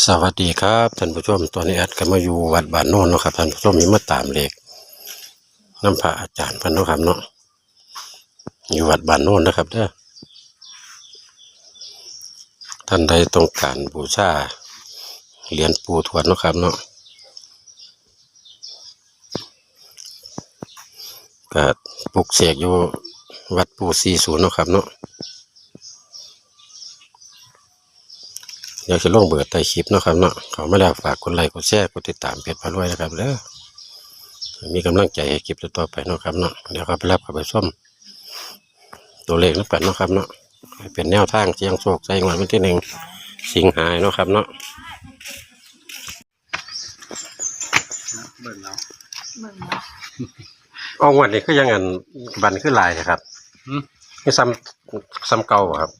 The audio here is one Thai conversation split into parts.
สวัสดีครับท่านผู้ชมตอนนี้แอดก็มาอยู่วัดบ้านโน่นเนาะครับท่านผู้ชมมีมาตามเลขน้ำพระอาจารย์พันเนาะครับเนาะอยู่วัดบ้านโน่นนะครับเด้อท่านใดต้องการบูชาเหรียญปูทวดเนาะครับเนาะก็ปลุกเสกอยู่วัดปูซีศูนย์เนาะครับเนาะ อยากจะลงเบิดใต้คลิปเนาะครับเนาะเขามาแล้วฝากกดไลค์กดแชร์กดติดตามเพจพารวยนะครับเด้อมีกำลังใจให้คลิปต่อๆไปเนาะครับเนาะเดี๋ยวเขาไปรับกับไปส้มตัวเลขนับกันเนาะครับเนาะให้เป็นแนวทางเชียงโชคใจงวันวันที่หนึ่งสิงหายเนาะครับเนาะเบิ่งเอาเบิ่งเนาะเอางวันนี้ก็ยังอันบันขึ้นลายนะครับหืมนี่ซ้ำซ้ำเก่าบ่ครับ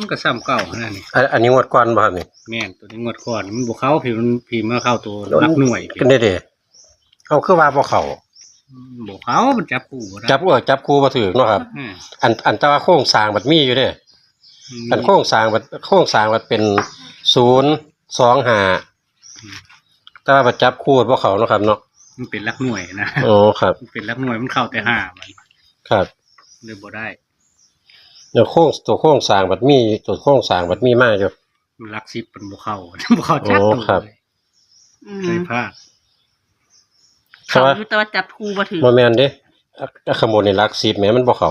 มันก็ซ้ำเก่านั่นนี่อันอันนี้งวดก่อนบ่ครับนี่แม่นตัวนี้งวดก่อนมันบ่เข้าผิวมันผิวมาเข้าตัวรักหน่วยผิก็วนี่เด้เอาคือว่าบ่เขาบ่เข้ามันจับคู่บ่ได้จับเออจับครูบ่ถือเนาะครับ อืมอันอันแต่ว่าโครงสร้างมันมีอยู่เด้อันโครงสร้างมันโครงสร้างมันเป็นศูนย์สองห้าแต่ว่าประจับคูดพวกเขาเนาะครับเนาะมันเป็นรักหน่วยนะโอ้ครับมันเป็นรักหน่วยมันเข้าแต่ห้ามันครับเลยบ่ได้ เดี๋ยวโครงตัวโครงสร้างมันมีตัวโครงสร้างมันมีมากอยู่มันรักซิบมันบ่เข้าบ่เข้าจักโอ้ตัวครับ เลยอืเคยมพลาดแต่เขาว่าอยู่แต่ว่าจับครูบ่ถือโมเมนเด้อะขโมยในลักซีบแหม้มันบ่เขา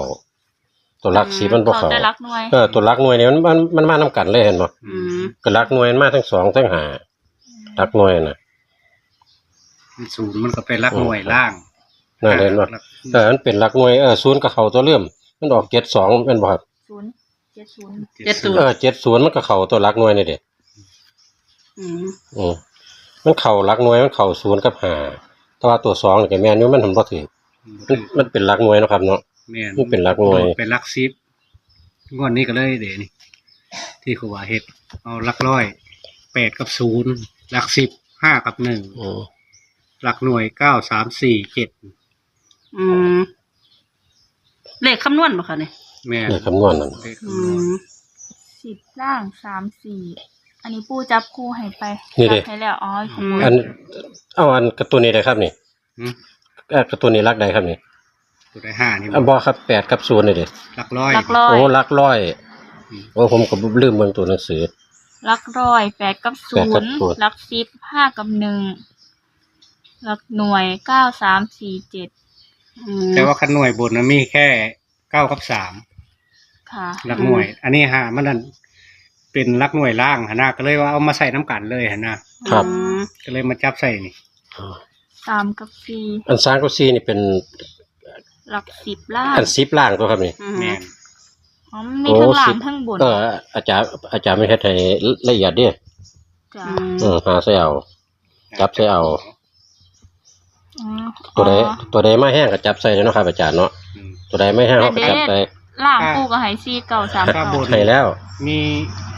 ตัวลักซีบมันบ่เขาได้รักหน่วย เออตัวลักหน่วยเนี่ยมันมันมันมานํกันเลยเห็นบ่อืม ก็ลักหน่วยมันมาทั้งสองทั้งหาลักหน่วยน่ะ มันศูนย์มันก็เป็นรักหน่วยล่างน่าเห็นบ่ รักเออมันเป็นลักหน่วยเออศูนย์ก็เข้าตัวเริ่มมันออกเจ็ดสองเป็นบ่ครับ ศูนย์เจ็ดศูนย์เจ็ดศูนย์เออเจ็ดศูนย์มันก็เข้าตัวลักหน่วยนี่เด้อืมอืมมันเข่ารักหน่วยมันเข่าศูนย์กับหาแต่ว่าตัวสองนี่ก็แม่นอยู่มันทำบ่ถือมันมันเป็นรักหน่วยเนาะครับเนาะแม่นมันเป็นรักหน่วยเป็นรักซิบงวดนี้ก็เลยเดี๋ยวนี่ที่ครูว่าเฮ็ดเอารักร้อยแปดกับศูนย์รักสิบห้ากับหนึ่งอืมหลักหน่วยเก้าสามสี่เจ็ดอืมเลขคำนวณบ่คะเนี่ย แม่นเนี่ยคำนวณนั่นเลขอืคำนวณมสิบล่างสามสี่อันนี้ปูจับคู่ให้ไปนี่เด้จับให้แล้วอ๋อขโมยอันเอาอันการ์ตูนนี้ได้ครับนี่หืมเอ่อการ์ตูนนี้รักใดครับนี่ตัวได้ห้านี่อะบ่ครับแปดกับศูนย์นี่เด้หลักร้อยลักร้อยโอ้รักร้อยอืม โอ้ผมก็ลืมเบิ่งตัวหนังสือลักร้อยแปดกับศูแปดกับนย์ศูนย์ลักสิบห้ากับหนึ่งลักหน่วยเก้าสามสี่เจ็ดอืมแต่ว่าคันหน่วยบนมันมีแค่เก้ากับสาม ค่ะหลักหน่วย อันนี้ห้ามันนั่นเป็นหลักหน่วยล่างหนนะก็เลยว่าเอามาใส่น้ำกันเลยหนนะครับ อืมก็เลยมาจับใส่นี่อ๋อสามกับสี่อันสามกับสี่นี่เป็นหลักสิบล่างอันสิบล่างตัวครับนี่อืมแม่นอ๋อมันมีทั้งหลังทั้งบนเอออาจารย์อาจารย์ไม่เฮ็ดให้ละเอียดเด้จ้ะเออหาใส่เอา จับใส่เอา อืมตัวใดอ๋อ ตัวใดไม่แห้งก็จับใส่เลยเนาะครับอาจารย์เนาะอืมตัวใดไม่แห้งเราก็จับใส่ ล่างปูกับไฮซี่เก่าสามครัเก่าบให้แล้ว มี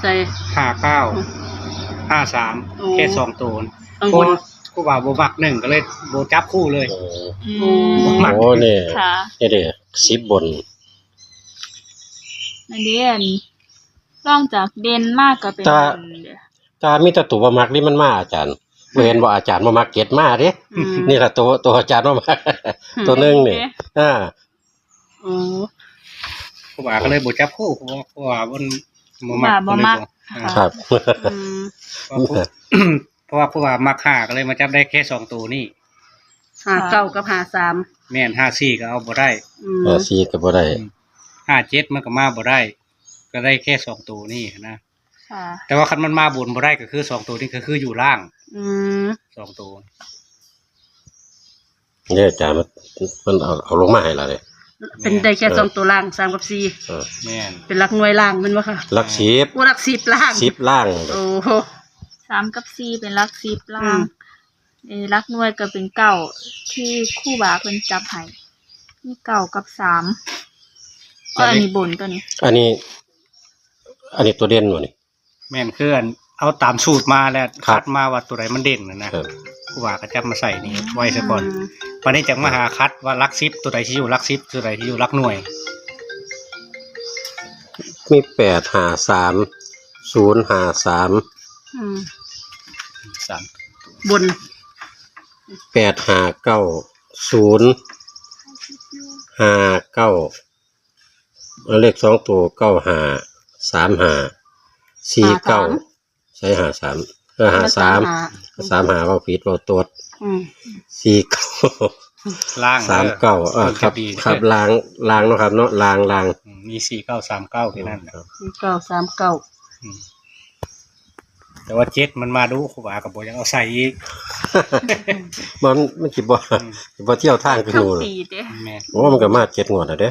ใส่ ห้าเก้าห้าสามโอ้ แค่สองตัวข้างเพบราะนกูว่าโบมักหนึ่งก็เลยโบจับคู่เลยโอ้อืมมักโหนี่ค่ะนี่เด้สิบบน อันนี้อันร่องจากเด่นมากก็เป็นตาบนเด้อตามีแต่ตัวบ่มักนี่มันมาอาจารย์บ่เห็นว่าอาจารย์บ่มักเก็ดมาเด้อืมนี่ล่ะตัวตัวอาจารย์บ่มัก ตัวหนึงนี่ อ่า โอ้ กูว่าก็เลยโบจับคู่กูว่ากูว่ามันโบมัว่ากบ่มักก็เลยค่ะ ครับ อืมบ่เพราะว่ากูว่ามักห้าก็เลยมาจับได้แค่สองตัวนี่หาเก้ากับหาสามแม่นห้าสี่ก็เอาบ่ได้อืมเออสีก็บ่ได้ห้าเจ็ดมันก็มาบ่ได้ ก็ได้แค่สองตัวนี่นะ ค่ะ แต่ว่าคันมันมาบนบ่ได้ก็คือสองตัวนี่ก็คืออยู่ล่างอืม สองตัวนี่อาจารย์มันมันเอาเอาลงมาให้และเด้ เป็นได้แค่สองตัวล่างสามกับสี่เออแม่นเป็นหลักหน่วยล่างแมันวะค่ะหลักสิบโอ้หลักสิบล่างสิบล่างโอ้โหสามกับสี่เป็นลักสิบล่าอืงมเออลักหน่วยก็เป็นเก้าที่คู่บาเพิ่นจับให้มีเก้ากับสามก็อันนี้บนตัวนี้ อันนี้ อันนี้ตัวเด่นวะนี่ แม่นคืออันเอาตามสูตรมาแล้วครับ คัดมาว่าตัวไหนมันเด่นนะนะครับ กูว่าก็จับมาใส่นี่ไว้ซะก่อนมวันนี้จะมาหาคัดว่าลักซิปตัวใดที่อยู่ลักซิปตัวใดที่อยู่ลักหน่วย มีแปดหาสามศูนย์หาสามอืมสามบนแปดห้าเก้าศูนย์ห้าเก้าเลขสองตัวเก้าห้าสามห้าสี่เก้าใช้หาสามเออหาสามห สามหาว่าผิดว่าตัวอืมสี่เก้าล่างสามเก้าเออครับดีครับลางลางเนาะครับเนาะลางลางอืมมีสี่เก้าสามเก้าที่นั่นน่ะสี่เก้าสามเก้าอืมแต่ว่าเจ็ดมันมาดูครูบากับโบยังเอาใส่อีกมันมันคิดว่าอืมคิดว่าเที่ยวทางขึ้นทั้งนู่นปีเด้แม่โอ้มันก็มาเจ็ดงวดอะเด้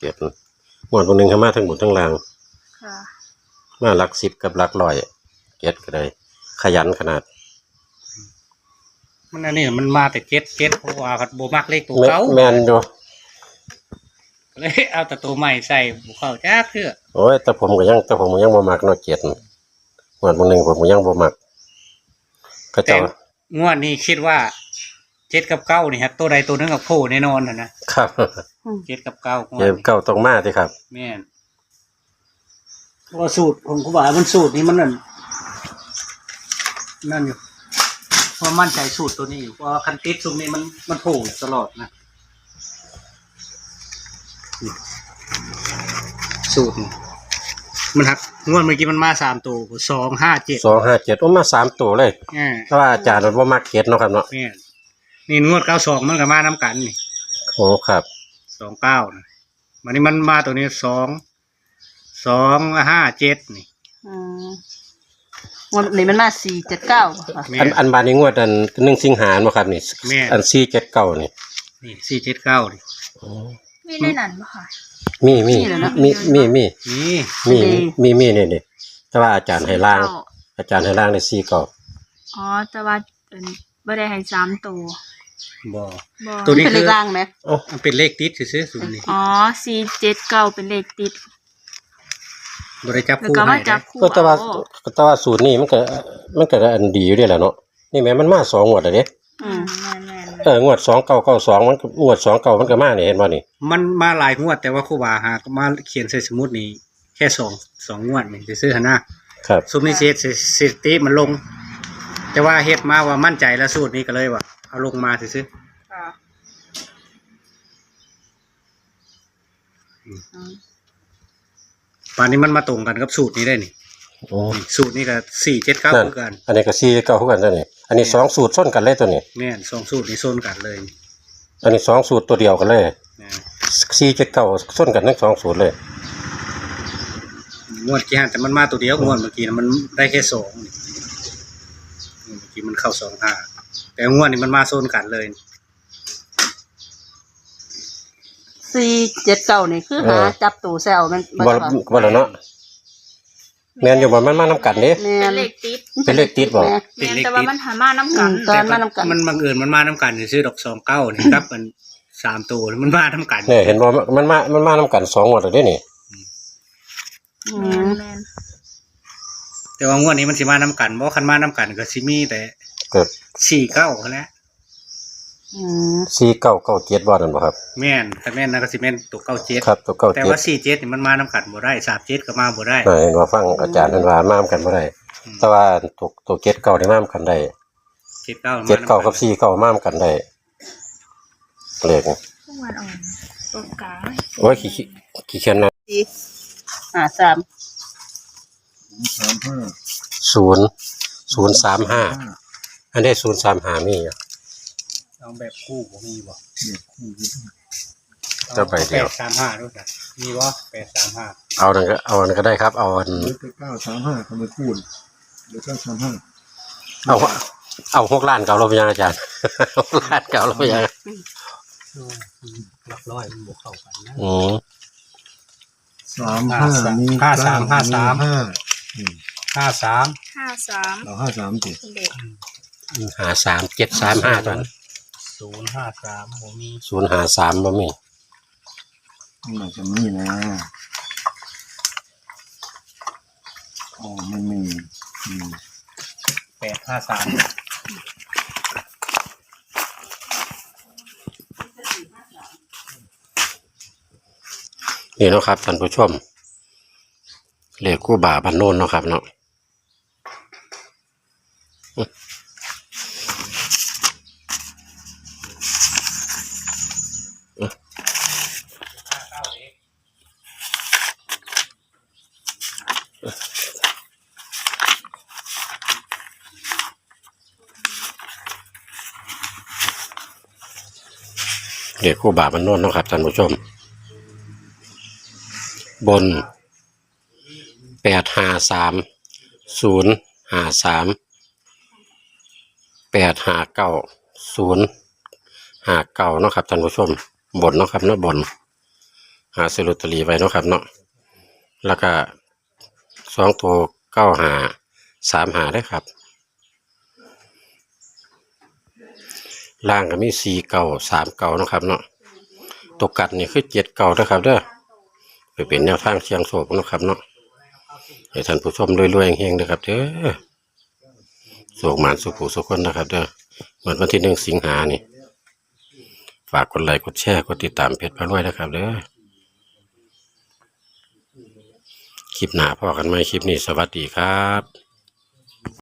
เจ็ดงวดบางหนึ่งให้มาทั้งหมดทั้งลาง ค่ะ มาหลักสิบกับหลักร้อยเจ็ดก็ได้ขยันขนาด มันอันนี้มันมาแต่เจ็ดเจ็ดเพราะว่าโบมักเลขตัวแม่เก่าแมนอยู่เลยเอาแต่ตัวใหม่ใส่บุเข้าจ้าเพื่อโอ้ยแต่ผมก็ยังแต่ผมก็ยังบ่มักเนาะเจ็ดงวดบางหนึ่งผมก็ยังบ่มักก็แต่เจ้างวดนี้คิดว่าเจ็ดกับเก้านี่ครับตัวใดตัวหนึงกับโผล่แน่นอนนะนะครับเจ็ดกับเก้างวดเจ็ดนี้เก้าต้องมาสิครับแม่นเพราะว่าสูตรของครูบามันสูตรนี้มันนั่นนั่นอยู่ เพราะมั่นใจสูตรตัวนี้อยู่เพราะว่าคันติดสูตรนี้มันมันโผล่ตลอดนะนี่สูตรนี่มันหักงวดเมื่อกี้มันมาสามตัวสองห้าเจ็ดสองห้าเจ็ดโอ้มาสามตัวเลยอ่าเพราะว่าอาจารย์มันบ่มักเจ็ดเนาะครับเนาะแม่นนี่งวดเก้าสองมันก็มาน้ำกันนี่โอ้ครับสองเก้านะวันนี้มันมาตัวนี้สองสองห้าเจ็ดนี่อืม วันนี้มันมาสี่เจ็ดเก้าค่ะแม่อันอันบานนี้งวดอันหนึ่งสิงหาเนาะครับนี่แม่ อันสี่เจ็ดเก้านี่นี่สี่เจ็ดเก้านี่มีได้นั่นบ่ค่ะ มีมีมีมีมีนี่มีมีมีนี่นี่แต่ว่าอาจารย์ให้ล่างเก้าอาจารย์ให้ล่างในสี่เก้าอ๋อแต่ว่าเป็นบ่ได้ให้สามตัวบอ บ่ตัวนี้ เป็นเลขล่างไหมโอ้มันเป็นเลขติดซื้อๆสูตรนี่อ๋อสี่เจ็ดเก้าเป็นเลขติด บริจับแล้วคู่ก็ให้มาจัได้บคู่ก็แต่ว่าเอาแต่ว่าสูตรนี้มันก็มันก็อันดีอยู่เด้แหละเนาะนี่แม่มันมาสองงวดแล้วเด้อืมแม่นแม่นเอองวดสองเก้าเก้าสองมันก็งวดสองเก้ามันก็มาเนี่ยเห็นบ่นี่มันมาหลายงวดแต่ว่าครูบาหาก็มาเขียนใส่สมุดนี้แค่สองสองงวดนี่ซื้อๆหนนะครับซุมนี้เสียสถิติมันลง แต่ว่าเฮ็ดมาว่ามั่นใจแล้วสูตรนี้ก็เลยว่าเอาลงมาซื้อค่ะๆ ป่านนี้มันมาตรงกันกับสูตรนี้ได้นี่โอ้นี่สูตรนี้ก็สี่เจ็ดเก้านั่นคือกันอันนี้ก็สี่เก้าคู่กันตัวนี้ อันนี้สองสูตรส้นกันเลยตัวนี้ แม่นสองสูตรนี้โซนกันเลยอันนี้สองสูตรตัวเดียวกันเลยนะสี่เจ็ดเก้าส้นกันทั้งสองสูตรเลย งวดกี้ฮะแต่มันมาตัวเดียวงวดเมื่อกี้นะมันได้แค่สองนี่เมื่อกี้มันเข้าสองห้าแต่งวดนี้มันมาโซนกันเลย สี่เจ็ดเก้านี่คือหาจับตัวแซวมันบ่บ่แล้วเนาะแม่นอยู่บ่มันมานํกันเด้แม่เป็นนเลขติดเป็นเลขติดบ่แม่นเป็นแม่นเลขแต่ว่าติดมันหามาน้ำกันอืม ตอนมาน้ำกัน มันบังเอิญมันมาน้ำกันซื้อดอกสองเก้านี่ครับมันสามตัวมันมาน้ำกันเนี่ยเห็นบ่มันมามันมานํกันสองงวดแล้วเด้นี่อืแม่มนแม่นแต่ว่างวดนี้มันสิมาน้ำกันเพราะคันมาน้ำกันก็สิมีแต่เกิดสี่เก้าแหล้ว อืมสี่เก้าเก้าเจ็ดบ่นั่นบ่ครับ แม่นแต่แม่นนะก็สิแม่นตัวเก้าเจ็ดครับตัวเก้าแต่เจ็ดว่าสี่เจ็ดนี่มันมาน้ำกันบ่ได้สามเจ็ดก็มาบ่ได้น่ะเห็นว่าฟังอาจารย์นั่นว่ามานํกันบ่ได้อืม แต่ว่าตัวตัวเจ็ดเก้านี่มานํกันได้เจ็ดเก้าเจ็ดเก้ากับสี่เก้ามานํกันได้เลขนี่ทุกวันอ่อนตรงกลางโอ้ยขี้ขี้ขี้เขียนนะสี่ห้าสามสามห้าศูนย์ศูนย์สามห้าอันนี้ศูนย์สามห้ามีอยู่ เอาแบบคู่บ่มีบ่เนี่ยคู่ยึดจะไปเดียว แปดสามห้าด้วยกันมีบ่แปดสามห้าเอานั่นก็เอาอันนนก็ได้ครับ เอาอันเดี๋ยวไปเก้าสามห้าทำไมพูดเดี๋ยวเก้าสามห้าเอาเอาหกล้านเก่าเราไปยังอาจารย์ หกล้านเก่าเราไปยังหลักร้อยมันบวกเข้ากันนะ อืมสามห้ามีห้าสามห้าสามห้าอืมห้าสามห้าสามเอาห้าสามสิเด็กหาสามเจ็ดสามห้าตอน ศูนย์ห้าสามผมมีศูนย์หาสามบ่มีน่าจะมีนะอ๋อไม่มีอืมแปดห้าสามนี่เนาะครับท่านผู้ชมเลขคู่บ่าบันโนนเนาะครับเนาะ เด็กคู่บามันโน่นนะครับท่านผู้ชม บนแปดห้าสามศูนย์ห้าสามแปดห้าเก้าศูนย์ห้าเก้าเนาะครับท่านผู้ชม บนเนาะครับเนาะบนหาซื้อลอตเตอรี่ไว้เนาะครับเนาะแล้วก็ สองตัวเก้าหาสามหาได้ครับ ล่างก็มีสี่เก่าสามเก่านะครับเนาะตกกัดนี่คือเจ็ดเก่านะครับ เด้อไปเป็นแนวทางเชียงโศกนะครับเนาะให้ท่านผู้ชมรวยๆเฮงๆนะครับเด้อโศกหมานสุขูสุขคนนะครับเด้อเหมือนวันที่หนึ่งสิงหานี่ ฝากกดไลค์กดแชร์กดติดตามเพจพระรวยนะครับเด้อ คลิปหน้าพอกันไหมคลิปนี้สวัสดีครับ